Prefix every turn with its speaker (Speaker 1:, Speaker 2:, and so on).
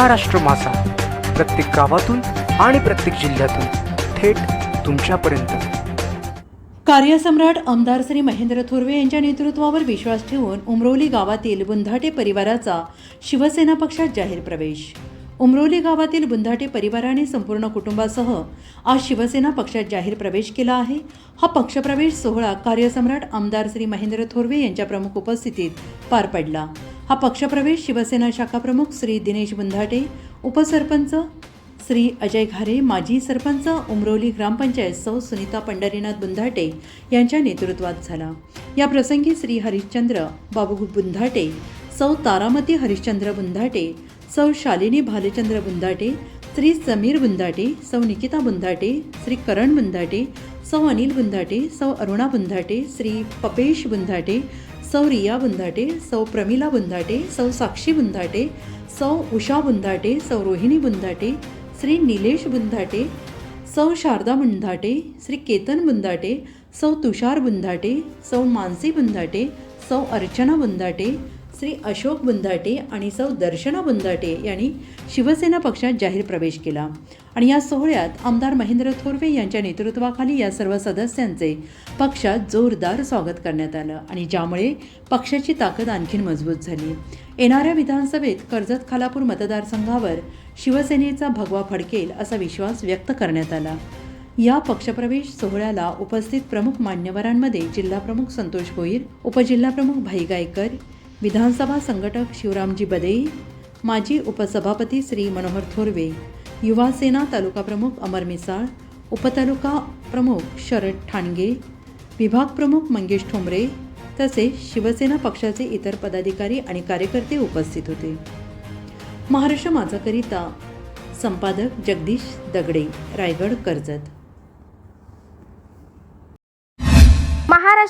Speaker 1: महाराष्ट्र मासा. प्रत्येक गावातून आणि प्रत्येक जिल्ह्यातून थेट तुमच्यापर्यंत.
Speaker 2: कार्यसम्राट आमदार श्री महेंद्र थोरवे यांच्या नेतृत्वावर विश्वास ठेवून उमरोली गावातील बुंधाटे परिवाराचा शिवसेना पक्षात जाहीर प्रवेश. उमरोली गावातील बुंधाटे परिवाराने संपूर्ण कुटुंबासह आज शिवसेना पक्षात जाहीर प्रवेश केला आहे. हा पक्षप्रवेश सोहळा कार्यसम्राट आमदार श्री महेंद्र थोरवे यांच्या प्रमुख उपस्थितीत पार पडला. हा पक्षप्रवेश शिवसेना शाखा प्रमुख श्री दिनेश बुंधाटे उपसरपंच श्री अजय घारे माजी सरपंच उमरोली ग्रामपंचायत सौ सुनीता पंढरीनाथ बुंधाटे यांच्या नेतृत्वात झाला. या प्रसंगी श्री हरिश्चंद्र बाबू बुंधाटे सौ तारामती हरिश्चंद्र बुंधाटे सौ शालिनी भालचंद्र बुंधाटे श्री समीर बुंधाटे सौ निकिता बुंधाटे श्री करण बुंधाटे सौ अनिल बुंधाटे सौ अरुणा बुंधाटे श्री पपेश बुंधाटे सौ रिया बुंधाटे सौ प्रमिला बुंधाटे सौ साक्षी बुंधाटे सौ उषा बुंधाटे सौ रोहिणी बुंधाटे श्री निलेश बुंधाटे सौ शारदा बुंधाटे श्री केतन बुंधाटे सौ तुषार बुंधाटे सौ मानसी बुंधाटे सौ अर्चना बुंधाटे श्री अशोक बुंदाटे आणि सौ दर्शना बुंदाटे यांनी शिवसेना पक्षात जाहीर प्रवेश केला. आणि या सोहळ्यात आमदार महेंद्र थोरवे यांच्या नेतृत्वाखाली या सर्व सदस्यांचे पक्षात जोरदार स्वागत करण्यात आलं आणि ज्यामुळे पक्षाची ताकद आणखीन मजबूत झाली. येणाऱ्या विधानसभेत कर्जत खालापूर मतदारसंघावर शिवसेनेचा भगवा फडकेल असा विश्वास व्यक्त करण्यात आला. या पक्षप्रवेश सोहळ्याला उपस्थित प्रमुख मान्यवरांमध्ये जिल्हाप्रमुख संतोष गोईर उपजिल्हाप्रमुख भाई गायकर विधानसभा संघटक शिवरामजी बदे माजी उपसभापती श्री मनोहर थोरवे युवासेना तालुका प्रमुख अमर मिसाळ उपतालुका प्रमुख शरद ठाणगे विभाग प्रमुख मंगेश ठोंबरे तसेच शिवसेना पक्षाचे इतर पदाधिकारी आणि कार्यकर्ते उपस्थित होते. महाराष्ट्र माझाकरिता संपादक जगदीश दगडे रायगड कर्जत.